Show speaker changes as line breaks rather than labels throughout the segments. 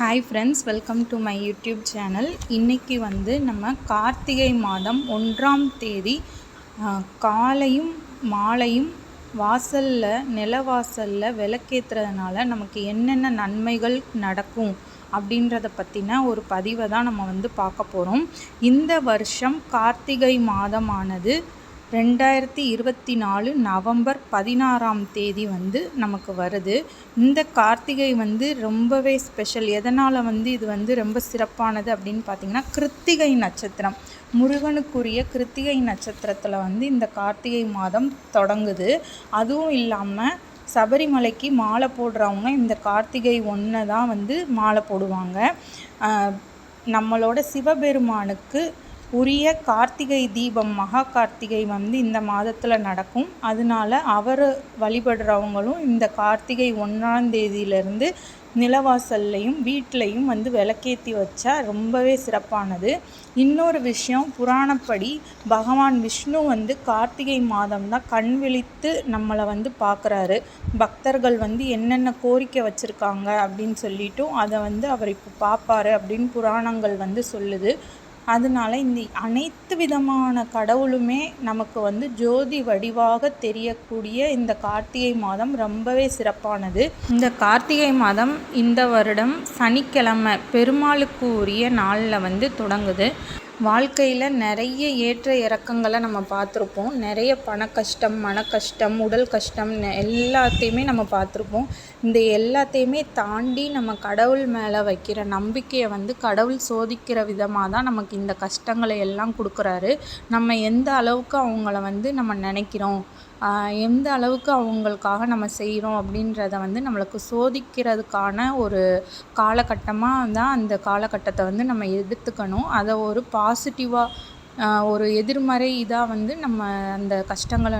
Hi friends welcome to my YouTube channel இன்றைக்கி வந்து நம்ம கார்த்திகை மாதம் ஒன்றாம் தேதி காலையும் மாலையும் வாசலில் நிலவாசலில் விளக்கேற்றுறதுனால நமக்கு என்னென்ன நன்மைகள் நடக்கும் அப்படின்றத பற்றின ஒரு பதிவை தான் நம்ம வந்து பார்க்க போகிறோம் இந்த வருஷம் கார்த்திகை மாதமானது ரெண்டாயிரத்தி இருபத்தி நாலு நவம்பர் பதினாறாம் தேதி வந்து நமக்கு வருது. இந்த கார்த்திகை வந்து ரொம்பவே ஸ்பெஷல் எதனால் வந்து இது வந்து ரொம்ப சிறப்பானது அப்படின்னு பார்த்தீங்கன்னா கிருத்திகை நட்சத்திரம். முருகனுக்குரிய கிருத்திகை நட்சத்திரத்தில் வந்து இந்த கார்த்திகை மாதம் தொடங்குது. அதுவும் இல்லாமல் சபரிமலைக்கு மாலை போடுறவங்க இந்த கார்த்திகை ஒன்று தான் வந்து மாலை போடுவாங்க. நம்மளோட சிவபெருமானுக்கு உரிய கார்த்திகை தீபம் மகா கார்த்திகை வந்து இந்த மாதத்தில் நடக்கும். அதனால அவர் வழிபடுறவங்களும் இந்த கார்த்திகை ஒன்றாம் தேதியிலேருந்து நிலவாசல்லையும் வீட்லேயும் வந்து விளக்கேற்றி வச்சா ரொம்பவே சிறப்பானது. இன்னொரு விஷயம் புராணப்படி பகவான் விஷ்ணு வந்து கார்த்திகை மாதம் தான் கண் விழித்து நம்மளை வந்து பார்க்குறாரு பக்தர்கள் வந்து என்னென்ன கோரிக்கை வச்சுருக்காங்க அப்படின்னு சொல்லிட்டும் அதை வந்து அவர் இப்போ பார்ப்பாரு அப்படின்னு புராணங்கள் வந்து சொல்லுது. அதனால இந்த அனைத்து விதமான கடவுளுமே நமக்கு வந்து ஜோதி வடிவாக தெரியக்கூடிய இந்த கார்த்திகை மாதம் ரொம்பவே சிறப்பானது. இந்த கார்த்திகை மாதம் இந்த வருடம் சனிக்கிழமை பெருமாளுக்கு உரிய நாளில் வந்து தொடங்குது. வாழ்க்கையில் நிறைய ஏற்ற இறக்கங்களை நம்ம பார்த்துருப்போம். நிறைய பண கஷ்டம் மன கஷ்டம் உடல் கஷ்டம் எல்லாத்தையுமே நம்ம பார்த்துருப்போம். இந்த எல்லாத்தையுமே தாண்டி நம்ம கடவுள் மேலே வைக்கிற நம்பிக்கையை வந்து கடவுள் சோதிக்கிற விதமாக தான் நமக்கு இந்த கஷ்டங்களை எல்லாம் கொடுக்குறாரு. நம்ம எந்த அளவுக்கு அவங்கள வந்து நம்ம நினைக்கிறோம்? எந்த அளவுக்கு அவங்களுக்காக நம்ம செய்கிறோம் அப்படின்றத வந்து நம்மளுக்கு சோதிக்கிறதுக்கான ஒரு காலகட்டமாக தான் அந்த காலகட்டத்தை வந்து நம்ம எடுத்துக்கணும். அதை ஒரு பாசிட்டிவாக ஒரு எதிர்மறை இதாக வந்து நம்ம அந்த கஷ்டங்களை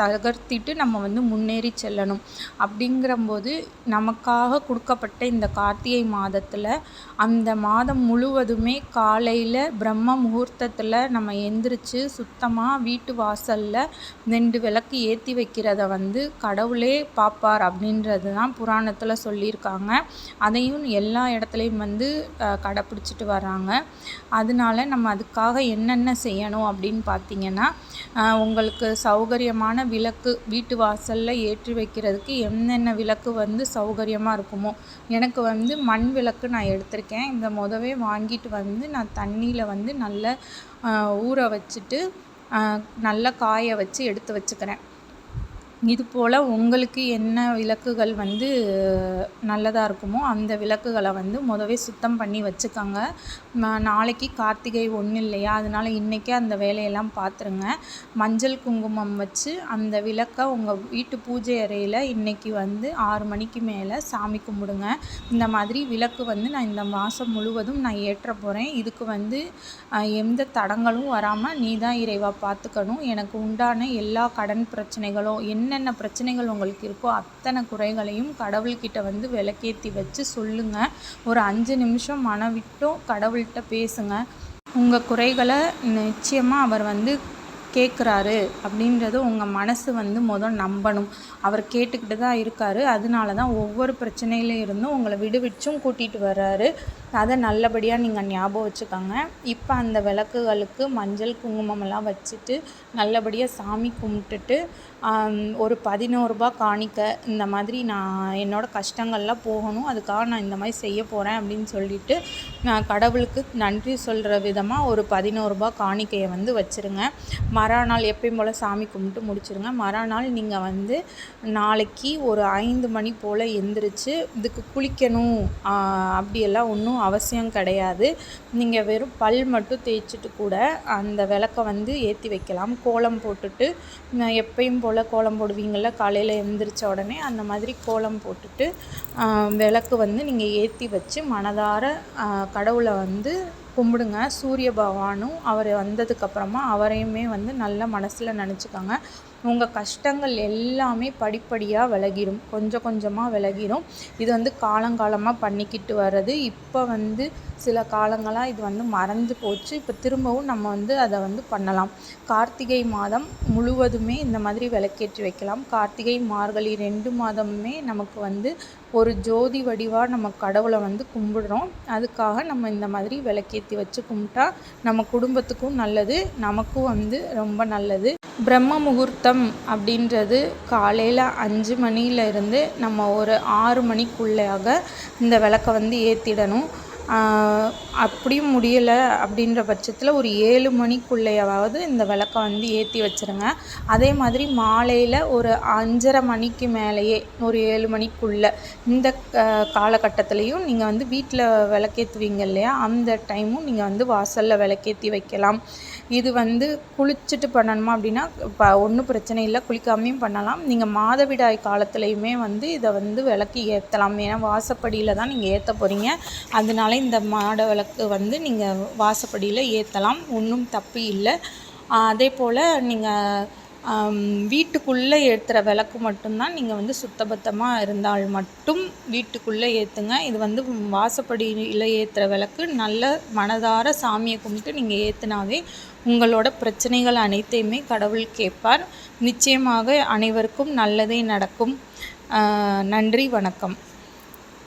தகர்த்திட்டு நம்ம வந்து முன்னேறி செல்லணும். அப்படிங்கிறம்போது நமக்காக கொடுக்கப்பட்ட இந்த கார்த்திகை மாதத்தில் அந்த மாதம் முழுவதுமே காலையில் பிரம்ம முகூர்த்தத்தில் நம்ம எந்திரிச்சு சுத்தமாக வீட்டு வாசலில் ரெண்டு விளக்கு ஏற்றி வைக்கிறத வந்து கடவுளே பார்ப்பார் அப்படின்றது தான் புராணத்தில் சொல்லியிருக்காங்க. அதையும் எல்லா இடத்துலையும் வந்து கடைப்பிடிச்சிட்டு வராங்க அதனால நம்ம அதுக்காக என்னென்ன செய்யணும் அப்படின்னு பார்த்தீங்கன்னா உங்களுக்கு சௌகரியமான விளக்கு வீட்டு வாசலில் ஏற்றி வைக்கிறதுக்கு என்னென்ன விளக்கு வந்து சௌகரியமாக இருக்குமோ. எனக்கு வந்து மண் விளக்கு நான் எடுத்திருக்கேன். இந்த முதவே வாங்கிட்டு வந்து நான் தண்ணியில் வந்து நல்லா ஊற வச்சுட்டு நல்லா காய வச்சு எடுத்து வச்சுக்கிறேன். இது போல் உங்களுக்கு என்ன விளக்குகள் வந்து நல்லதாக இருக்குமோ அந்த விளக்குகளை வந்து முதவே சுத்தம் பண்ணி வச்சுக்கோங்க. நாளைக்கு கார்த்திகை ஒன்று இல்லையா? அதனால் இன்றைக்கே அந்த வேலையெல்லாம் பார்த்துருங்க மஞ்சள் குங்குமம் வச்சு அந்த விளக்கை உங்கள் வீட்டு பூஜை அறையில் இன்றைக்கி வந்து ஆறு மணிக்கு மேலே சாமி கும்பிடுங்க. இந்த மாதிரி விளக்கு வந்து நான் இந்த மாதம் முழுவதும் நான் ஏற்ற போகிறேன் இதுக்கு வந்து எந்த தடங்களும் வராமல் நீ தான் இறைவா பார்த்துக்கணும் எனக்கு உண்டான எல்லா கடன் பிரச்சனைகளும் என்னென்ன பிரச்சனைகள் உங்களுக்கு இருக்கோ அத்தனை குறைகளையும் கடவுள்கிட்ட வந்து விளக்கேற்றி வச்சு சொல்லுங்கள் ஒரு அஞ்சு நிமிஷம் மனவிட்டும் கடவுள்கிட்ட பேசுங்க. உங்கள் குறைகளை நிச்சயமாக அவர் வந்து கேட்குறாரு அப்படின்றது உங்கள் மனசு வந்து முதல் நம்பணும். அவர் கேட்டுக்கிட்டு தான் இருக்கார். அதனால தான் ஒவ்வொரு பிரச்சனையில இருந்தும் உங்களை விடுவிச்சும் கூட்டிகிட்டு வர்றாரு. அதை நல்லபடியாக நீங்கள் ஞாபகம் வச்சுக்கோங்க. இப்போ அந்த விளக்குகளுக்கு மஞ்சள் குங்குமமெல்லாம் வச்சுட்டு நல்லபடியாக சாமி கும்பிட்டுட்டு ஒரு பதினோருபா காணிக்க இந்த மாதிரி நான் என்னோட கஷ்டங்கள்லாம் போகணும். அதுக்காக நான் இந்த மாதிரி செய்ய போகிறேன் அப்படின்னு சொல்லிட்டு நான் கடவுளுக்கு நன்றி சொல்கிற விதமாக ஒரு பதினோருபா காணிக்கையை வந்து வச்சுருங்க. மறுநாள் எப்பயும் போல் சாமி கும்பிட்டு முடிச்சிருங்க. மறுநாள் நீங்கள் வந்து நாளைக்கு ஒரு ஐந்து மணி போல் எந்திரிச்சு இதுக்கு குளிக்கணும். அப்படியெல்லாம் ஒன்றும் அவசியம் கிடையாது. நீங்கள் வெறும் பல் மட்டும் தேய்ச்சிட்டு கூட அந்த விளக்கை வந்து ஏற்றி வைக்கலாம். கோலம் போட்டுட்டு எப்பயும் போல் கோலம் போடுவீங்கள்ல காலையில் எந்திரிச்ச உடனே அந்த மாதிரி கோலம் போட்டுட்டு விளக்கு வந்து நீங்கள் ஏற்றி வச்சு மனதார கடவுளை வந்து கும்பிடுங்க. சூரிய பகவானும் அவர் வந்ததுக்கப்புறமா அவரையுமே வந்து நல்ல மனசில் நினச்சிக்கோங்க. உங்கள் கஷ்டங்கள் எல்லாமே படிப்படியாக விலகிடும் கொஞ்சம் கொஞ்சமாக விலகிடும் இது வந்து காலங்காலமாக பண்ணிக்கிட்டு வர்றது. இப்போ வந்து சில காலங்களாக இது வந்து மறந்து போச்சு. இப்போ திரும்பவும் நம்ம வந்து அதை வந்து பண்ணலாம். கார்த்திகை மாதம் முழுவதுமே இந்த மாதிரி விளக்கேற்றி வைக்கலாம். கார்த்திகை மார்கழி ரெண்டு மாதமுமே நமக்கு வந்து ஒரு ஜோதி வடிவாக நம்ம கடவுளை வந்து கும்பிடுறோம். அதுக்காக நம்ம இந்த மாதிரி விளக்கேற்றி வச்சு கும்பிட்டா நம்ம குடும்பத்துக்கும் நல்லது நமக்கும் வந்து ரொம்ப நல்லது. பிரம்ம முகூர்த்தம் அப்படின்றது காலையில் அஞ்சு மணியிலிருந்து நம்ம ஒரு ஆறு மணிக்குள்ளையாக இந்த விளக்க வந்து ஏற்றிடணும் அப்படியும் முடியலை அப்படின்ற பட்சத்தில் ஒரு ஏழு மணிக்குள்ளேயாவது இந்த விளக்க வந்து ஏற்றி வச்சுருங்க. அதே மாதிரி மாலையில் ஒரு அஞ்சரை மணிக்கு மேலேயே ஒரு ஏழு மணிக்குள்ளே இந்த காலகட்டத்திலையும் நீங்கள் வந்து வீட்டில் விளக்கேற்றுவீங்க இல்லையா? அந்த டைமும் நீங்கள் வந்து வாசலில் விளக்கேற்றி வைக்கலாம். இது வந்து குளிச்சுட்டு பண்ணணுமா அப்படின்னா இப்போ ஒன்றும் பிரச்சனை இல்லை. குளிக்காமையும் பண்ணலாம். நீங்கள் மாதவிடாய் காலத்துலேயுமே வந்து இதை வந்து விளக்கு ஏற்றலாம் ஏன்னா வாசப்படியில் தான் நீங்கள் ஏற்ற போகிறீங்க அதனால இந்த மாட விளக்கு வந்து நீங்கள் வாசப்படியில் ஏற்றலாம் ஒன்றும் தப்பு இல்லை. அதே போல் நீங்கள் வீட்டுக்குள்ளே ஏற்றுற விளக்கு மட்டும்தான் நீங்கள் வந்து சுத்தபத்தமாக இருந்தால் மட்டும் வீட்டுக்குள்ளே ஏற்றுங்க இது வந்து வாசப்படியில் ஏற்றுற விளக்கு. நல்ல மனதார சாமியை கும்பிட்டு நீங்கள் ஏற்றுனாவே உங்களோட பிரச்சனைகள் அனைத்தையுமே கடவுள் கேட்பார். நிச்சயமாக அனைவருக்கும் நல்லதே நடக்கும். நன்றி வணக்கம்.